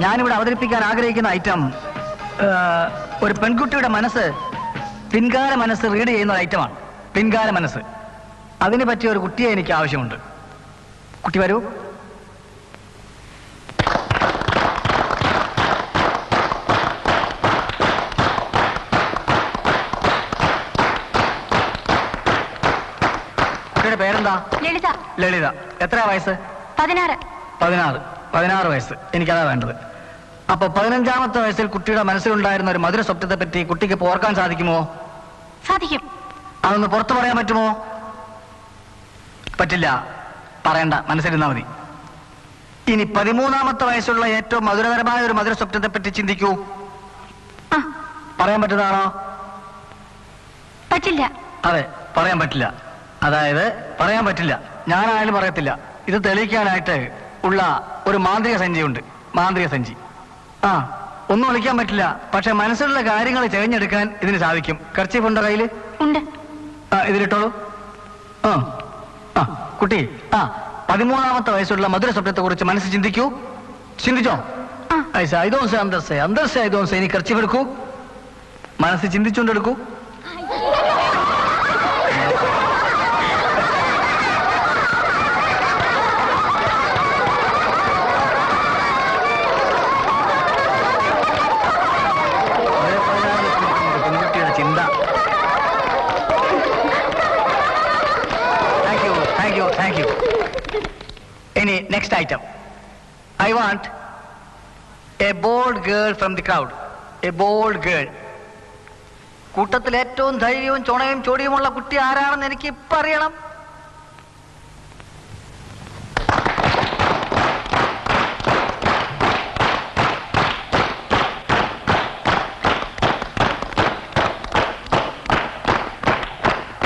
ഞാനിവിടെ അവതരിപ്പിക്കാൻ ആഗ്രഹിക്കുന്ന ഐറ്റം ഒരു പെൺകുട്ടിയുടെ മനസ്സ് പിൻകാല മനസ്സ് റീഡ് ചെയ്യുന്ന ഒരു ഐറ്റമാണ് പിൻകാല മനസ്സ്. അതിനെ പറ്റിയ ഒരു കുട്ടിയെ എനിക്ക് ആവശ്യമുണ്ട്. കുട്ടി വരൂ. കുട്ടിയുടെ പേരെന്താ? ലളിത. ലളിത. എത്ര വയസ്സ്? പതിനാറ്. പതിനാറ്. പതിനാറ് വയസ്സ്. എനിക്കതാ വേണ്ടത്. അപ്പൊ പതിനഞ്ചാമത്തെ വയസ്സിൽ കുട്ടിയുടെ മനസ്സിലുണ്ടായിരുന്ന ഒരു മധുര സ്വപ്നത്തെ പറ്റി കുട്ടിക്ക് ഓർക്കാൻ സാധിക്കുമോ? സാധിക്കും. അതൊന്ന് പുറത്തു പറയാൻ പറ്റുമോ? പറ്റില്ല. പറയണ്ട. മനസ്സിലിരുന്നാ മതി. ഇനി പതിമൂന്നാമത്തെ വയസ്സുള്ള ഏറ്റവും മധുരകരമായ ഒരു മധുര സ്വപ്നത്തെ പറ്റി ചിന്തിക്കൂ. പറയാൻ പറ്റുന്നതാണോ? പറ്റില്ല. അതെ പറയാൻ പറ്റില്ല. അതായത് പറയാൻ പറ്റില്ല. ഞാനായാലും പറയത്തില്ല. ഇത് തെളിയിക്കാനായിട്ട് ഉള്ള ഒരു മാന്ത്രിക സഞ്ചിയുണ്ട്. മാന്ത്രിക സഞ്ചി. ആ ഒന്നും വിളിക്കാൻ പറ്റില്ല. പക്ഷെ മനസ്സിലുള്ള കാര്യങ്ങൾ തിരഞ്ഞെടുക്കാൻ ഇതിന് സാധിക്കും. കർച്ചീഫ് ഉണ്ടോ കയ്യിൽ? ഉണ്ട്. ആ ഇതിലിട്ടോളൂ. ആ ആ കുട്ടി ആ പതിമൂന്നാമത്തെ വയസ്സുള്ള മധുര സ്വപ്നത്തെ കുറിച്ച് മനസ്സ് ചിന്തിക്കൂ. ചിന്തിച്ചോ. ഐസ ഐതോൻസെ അന്തർസെ അന്തർസെ ഐതോൻസെ ഇനി കർച്ചീഫ് എടുക്കൂ. മനസ്സ് ചിന്തിച്ചുകൊണ്ടെടുക്കൂ ഇനി next item I want a bold girl from the crowd a bold girl കൂട്ടത്തിൽ ഏറ്റവും ധൈര്യവും ചുണയും ചൊടിയുമുള്ള കുട്ടി ആരാണെന്ന് എനിക്ക് ഇപ്പൊ അറിയണം.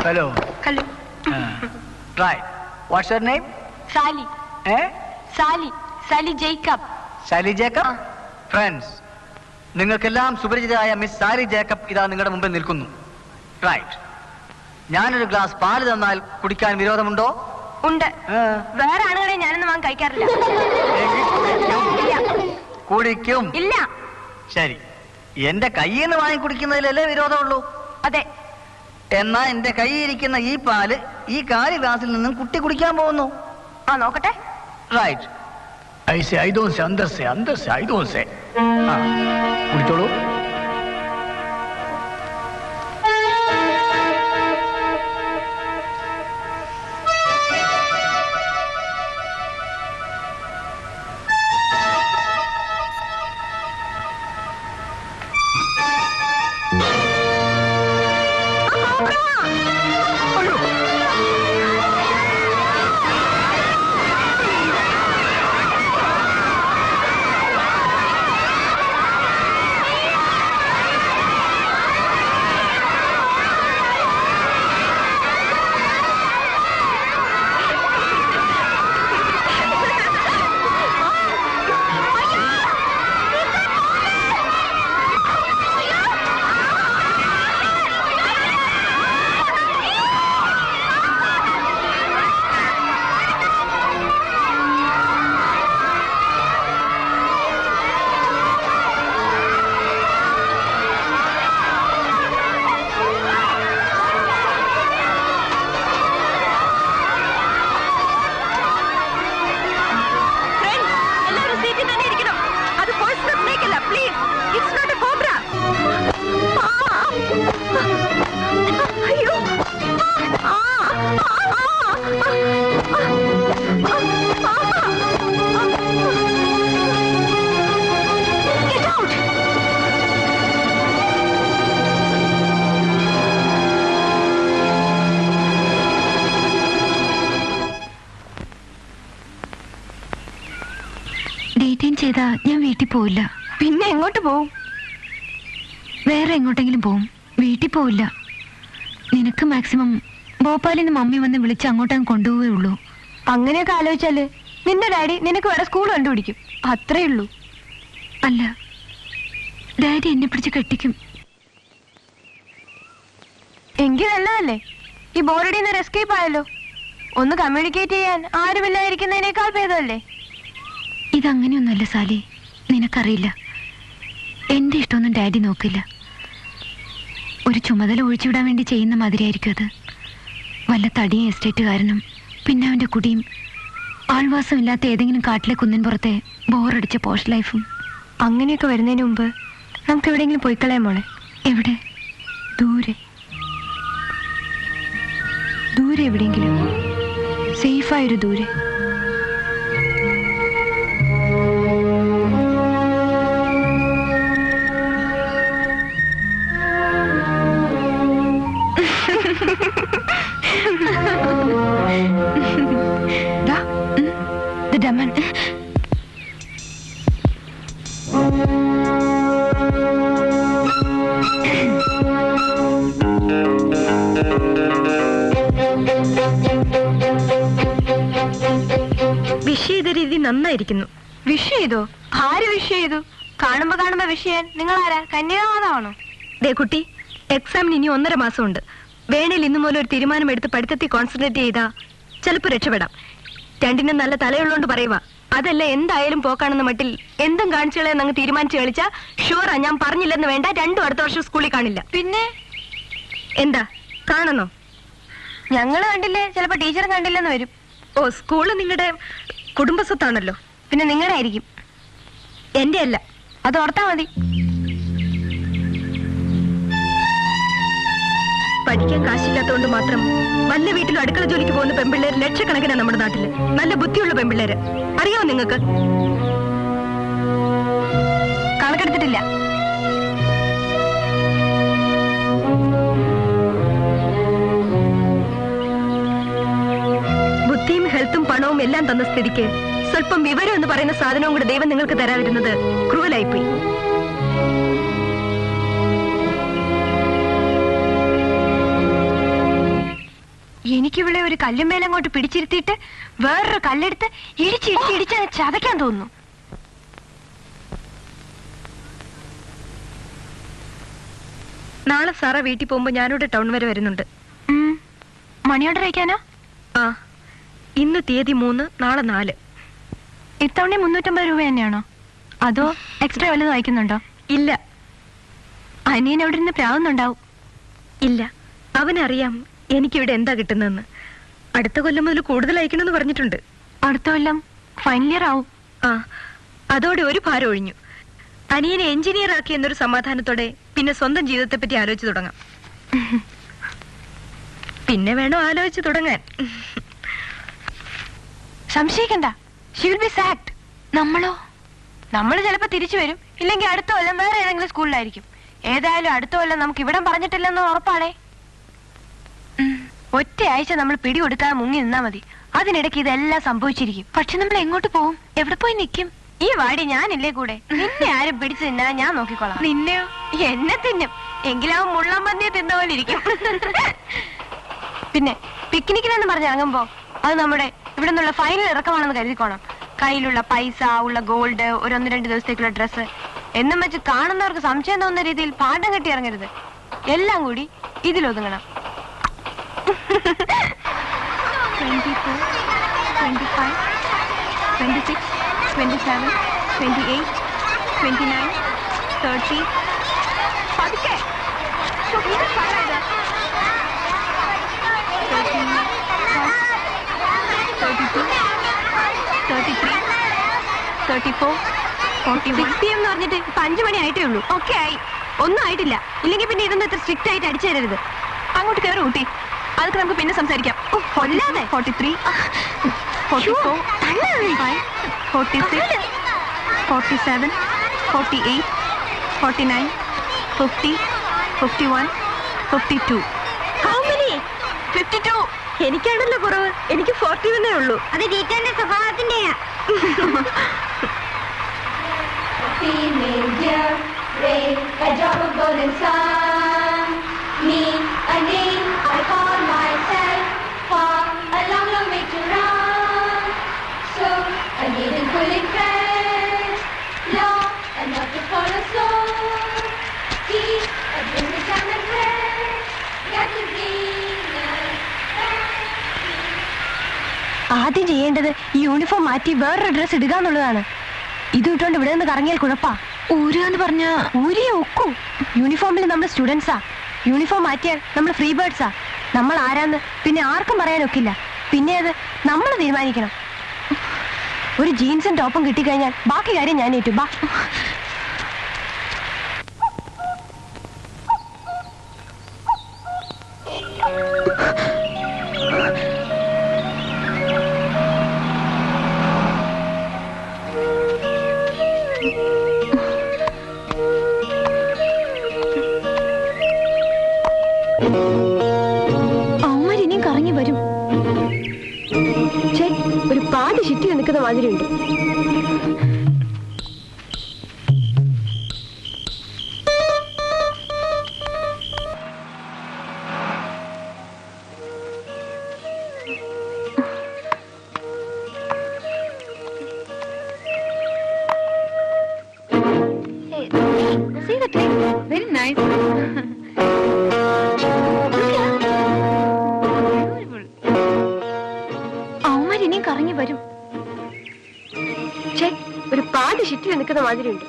Hello hello try what's your name Sally Sally Sally Jacob. Sally Jacob? Friends നിങ്ങൾക്കെല്ലാം സുപരിചിതരായ മിസ് സാലി ജേക്കബ് ഇതാ നിങ്ങളുടെ മുമ്പിൽ നിൽക്കുന്നു. റൈറ്റ് ഞാനൊരു ഗ്ലാസ് പാൽ തന്നാൽ കുടിക്കാൻ വിരോധമുണ്ടോ? ഉണ്ട്. വേറെ ആളുകളെ ഞാനൊന്നും വാങ്ങി കഴിക്കാറില്ല. കുടിക്കും. ഇല്ല. ശരി. എന്റെ കയ്യിൽ നിന്ന് വാങ്ങി കുടിക്കുന്നതിലല്ലേ വിരോധമുള്ളൂ? അതെ. എന്നാ എന്റെ കൈ ഇരിക്കുന്ന ഈ പാൽ ഈ കാലി ഗ്ലാസിൽ നിന്നും കുട്ടി കുടിക്കാൻ പോകുന്നു. ആ നോക്കട്ടെ. റൈറ്റ് ഐസെ ഐദോൻസെ അന്തർസെ അന്തർസെ ഐദോൻസെ ആ ചെയ്താ ഞാൻ വീട്ടിൽ പോവില്ല. പിന്നെ എങ്ങോട്ട് പോവും? വേറെ എങ്ങോട്ടെങ്കിലും പോവും. വീട്ടിൽ പോവില്ല. നിനക്ക് മാക്സിമം ഭോപ്പാലിൽ നിന്ന് മമ്മി വന്ന് വിളിച്ച് അങ്ങോട്ടങ്ങ് കൊണ്ടുപോവേ ഉള്ളൂ. അങ്ങനെയൊക്കെ ആലോചിച്ചാൽ നിന്റെ ഡാഡി നിനക്ക് വേറെ സ്കൂൾ കണ്ടുപിടിക്കും. അത്രേ ഉള്ളൂ. അല്ല ഡാഡി എന്നെ പിടിച്ച് കെട്ടിക്കും. എങ്കിൽ നല്ലതല്ലേ? ഈ ബോർഡിൽ നിന്ന് എസ്കേപ്പ് ആയല്ലോ. ഒന്ന് കമ്മ്യൂണിക്കേറ്റ് ചെയ്യാൻ ആരുമില്ലായിരിക്കുന്നതിനേക്കാൾ ഭേദമല്ലേ? ഇതങ്ങനെയൊന്നുമല്ല സാലി. നിനക്കറിയില്ല. എന്റെ ഇഷ്ടമൊന്നും ഡാഡി നോക്കില്ല. ഒരു ചുമതല ഒഴിച്ചുവിടാൻ വേണ്ടി ചെയ്യുന്ന മാതിരിയായിരിക്കും അത്. വല്ല തടിയും എസ്റ്റേറ്റുകാരനും പിന്നെ അവന്റെ കുടിയും ആൾവാസം ഇല്ലാത്ത ഏതെങ്കിലും കാട്ടിലെ കുന്നിൻ പുറത്തെ ബോറടിച്ച പോഷ് ലൈഫും. അങ്ങനെയൊക്കെ വരുന്നതിന് മുമ്പ് നമുക്ക് എവിടെയെങ്കിലും പോയി കളയാം മോളെ. എവിടെ? ദൂരെ. ദൂരെ എവിടെയെങ്കിലും. സേഫായൊരു ദൂരെ. നന്നായിരിക്കുന്നു. വിഷ് ചെയ്തോ? ആര് വിഷ് ചെയ്തു? കാണുമ്പോ കാണുമ്പോ വിഷ് ചെയ്യാൻ നിങ്ങൾ ആരാ കന്യാമാതാവാണോ ദേ കുട്ടി എക്സാമിന് ഇനി ഒന്നര മാസമുണ്ട്. വേണേൽ ഇന്നു മുതൽ ഒരു തീരുമാനം എടുത്ത് പഠിത്തത്തിൽ കോൺസെൻട്രേറ്റ് ചെയ്താ ചിലപ്പോൾ രക്ഷപ്പെടാം. രണ്ടിനും നല്ല തലയുള്ളോണ്ട് പറയുക അതല്ല എന്തായാലും പോക്കാണെന്ന മട്ടിൽ എന്തും കാണിച്ചു കളയാൻ അങ്ങ് തീരുമാനിച്ചു കളിച്ചാ ഷുവറാ ഞാൻ പറഞ്ഞില്ലെന്ന് വേണ്ട രണ്ടും അടുത്ത വർഷം സ്കൂളിൽ കാണില്ല. പിന്നെ? എന്താ കാണണോ ഞങ്ങൾ കണ്ടില്ലേ ചിലപ്പോ ടീച്ചർ കണ്ടില്ലെന്ന് വരും. ഓ സ്കൂൾ നിങ്ങളുടെ കുടുംബസ്വത്താണല്ലോ. പിന്നെ നിങ്ങളുടെ ആയിരിക്കും എന്റെ അല്ല അത് ഓർത്താ മതി. പഠിക്കാൻ കാശില്ലാത്തതുകൊണ്ട് മാത്രം വല്ല വീട്ടിൽ അടുക്കള ജോലിക്ക് പോകുന്ന പെൺപിള്ളേർ ലക്ഷക്കണക്കിനാണ് നമ്മുടെ നാട്ടിൽ. നല്ല ബുദ്ധിയുള്ള പെൺപിള്ളേര്. അറിയാമോ നിങ്ങൾക്ക്? കണക്കെടുത്തിട്ടില്ല. എല്ലാം തന്ന സ്ഥിതിക്ക് സ്വല്പം വിവരം എന്ന് പറയുന്ന സാധനവും കൂടെ ദൈവം നിങ്ങൾക്ക് തരാതിരുന്നത് ക്രൂവലായിപ്പോയി എനിക്കിവിടെ ഒരു കല്ലുമേലങ്ങോട്ട് പിടിച്ചിരുത്തിയിട്ട് വേറൊരു കല്ലെടുത്ത് ഇടിച്ചിടിച്ച് ഇടിച്ച് ചതയ്ക്കാൻ തോന്നുന്നു. നാളെ സാറ വീട്ടിൽ പോകുമ്പോ ഞാനിവിടെ ടൗൺ വരെ വരുന്നുണ്ട്. മണിയോടെ മണി അയക്കാനാ ആ. ഇന്ന് തീയതി മൂന്ന് നാളെ നാല്. ഇത്തവണ മുന്നൂറ്റമ്പത് രൂപ തന്നെയാണോ? അതോ എക്സ്ട്രാ വല്ലതും അയക്കുന്നുണ്ടോ? ഇല്ല. അനിയൻ അവിടെ ഇരുന്ന് പ്രാവുന്നുണ്ടാവും. ഇല്ല. അവനറിയാം എനിക്കിവിടെ എന്താ കിട്ടുന്നതെന്ന്. അടുത്ത കൊല്ലം മുതൽ കൂടുതൽ അയക്കണമെന്ന് പറഞ്ഞിട്ടുണ്ട്. അടുത്ത കൊല്ലം ഫൈനൽ ഇയർ ആവും. ആ അതോടെ ഒരു ഭാരം ഒഴിഞ്ഞു. അനിയനെ എഞ്ചിനീയർ ആക്കി എന്നൊരു സമാധാനത്തോടെ പിന്നെ സ്വന്തം ജീവിതത്തെ പറ്റി ആലോചിച്ചു തുടങ്ങാം. പിന്നെ വേണോ ആലോചിച്ചു തുടങ്ങാൻ. സംശയിക്കണ്ട. ഷി വിൽ ബി സാക്ട് നമ്മളോ? നമ്മൾ ചിലപ്പോ തിരിച്ചു വരും. ഇല്ലെങ്കിൽ അടുത്ത കൊല്ലം വേറെ ഏതെങ്കിലും സ്കൂളിലായിരിക്കും. ഏതായാലും അടുത്ത കൊല്ലം നമുക്ക് ഇവിടം പറഞ്ഞിട്ടില്ലെന്ന് ഉറപ്പാണേ. ഒറ്റ ആഴ്ച നമ്മൾ പിടി പിടികൊടുക്കാതെ മുങ്ങി നിന്നാ മതി. അതിനിടയ്ക്ക് ഇതെല്ലാം സംഭവിച്ചിരിക്കും. പക്ഷെ നമ്മൾ എങ്ങോട്ട് പോവും? എവിടെ പോയി നിൽക്കും ഈ വാടി ഞാനില്ലേ കൂടെ? നിന്നെ ആരും പിടിച്ചു തിന്നാ ഞാൻ നോക്കിക്കോളാം. നിന്നെയോ? എന്നെ തിന്നും. എങ്കിലും അവൻ മുള്ളം പന്നിയെ തിന്ന പോലെ ഇരിക്കും. പിന്നെ പിക്നിക്കിനെന്ന് പറഞ്ഞ് ഇറങ്ങുമ്പോ അത് നമ്മുടെ ഇവിടെ നിന്നുള്ള ഫൈനൽ ഇറക്കമാണെന്ന് കരുതിക്കോണം. കയ്യിലുള്ള പൈസ ഉള്ള ഗോൾഡ് ഒരു ഒന്ന് രണ്ട് ദിവസത്തേക്കുള്ള ഡ്രസ്സ് എന്നും വെച്ച് കാണുന്നവർക്ക് സംശയം തോന്നുന്ന രീതിയിൽ പാഠം കെട്ടി ഇറങ്ങരുത്. എല്ലാം കൂടി ഇതിലൊതുങ്ങണം. Twenty four twenty five twenty six twenty seven twenty eight twenty nine thirty പതുക്കെ 6 പി എം എന്ന് പറഞ്ഞിട്ട് ഇപ്പൊ അഞ്ചു മണി ആയിട്ടേ ഉള്ളൂ. ഓക്കെ ആയി. ഒന്നും ആയിട്ടില്ല. ഇല്ലെങ്കിൽ പിന്നെ ഇതൊന്നും ഇത്ര സ്ട്രിക്റ്റ് ആയിട്ട് അടിച്ചു തരരുത് അങ്ങോട്ട് കയറി കൂട്ടി അതൊക്കെ നമുക്ക് പിന്നെ സംസാരിക്കാം. ഓ, കൊല്ലാതെ forty three forty four forty six forty seven forty eight forty nine fifty fifty one fifty two how many fifty two എനിക്കാണല്ലോ കുറവ്. എനിക്ക് ഫോർട്ടി വന്നേ ഉള്ളൂ. അത് ടീച്ചറിന്റെ സ്വഭാവത്തിന്റെയാ. Female deer, a drop of golden sun. ആദ്യം ചെയ്യേണ്ടത് ഈ യൂണിഫോം മാറ്റി വേറൊരു ഡ്രസ് ഇടുക എന്നുള്ളതാണ്. ഇത് ഇട്ടുകൊണ്ട് ഇവിടെ നിന്ന് കറങ്ങിയാൽ കുഴപ്പാ. ഊരുകയെന്ന് പറഞ്ഞ? ഊരിയെ ഒക്കൂ. യൂണിഫോമിൽ നമ്മൾ സ്റ്റുഡൻസാ യൂണിഫോം മാറ്റിയാൽ നമ്മൾ ഫ്രീ ബേർഡ്സാ നമ്മൾ ആരാന്ന് പിന്നെ ആർക്കും പറയാനൊക്കില്ല. പിന്നെ അത് നമ്മൾ തീരുമാനിക്കണം. ഒരു ജീൻസും ടോപ്പും കിട്ടിക്കഴിഞ്ഞാൽ ബാക്കി കാര്യം ഞാൻ ഏറ്റു. ബാ. ഛേ, ഒരു പാട് ചുറ്റി നിൽക്കുന്ന the clip? Very nice. ആദ്യ ഷിറ്റിൽ നിൽക്കുന്ന മാതിരി ഉണ്ട്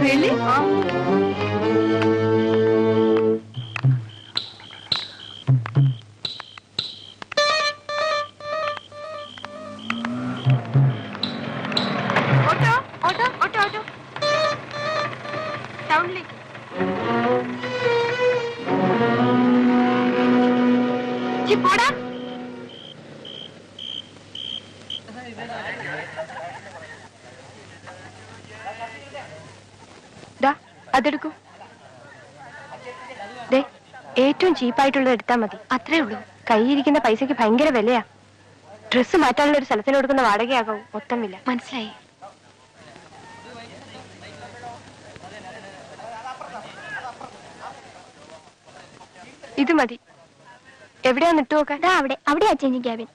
Really? Oh. അതെടുക്കൂ. ഏറ്റവും ചീപ്പായിട്ടുള്ളത് എടുത്താൽ മതി. അത്രേ ഉള്ളൂ. കൈയിരിക്കുന്ന പൈസയ്ക്ക് ഭയങ്കര വിലയാ. ഡ്രസ്സ് മാറ്റാനുള്ള ഒരു സ്ഥലത്തിന് കൊടുക്കുന്ന വാടകയാകും മൊത്തമില്ല. മനസ്സിലായി. ഇത് മതി. എവിടെയാ നിട്ടു നോക്കാൻ? അവിടെ. അവിടെയാ ചേഞ്ചിങ് ക്യാബിൻ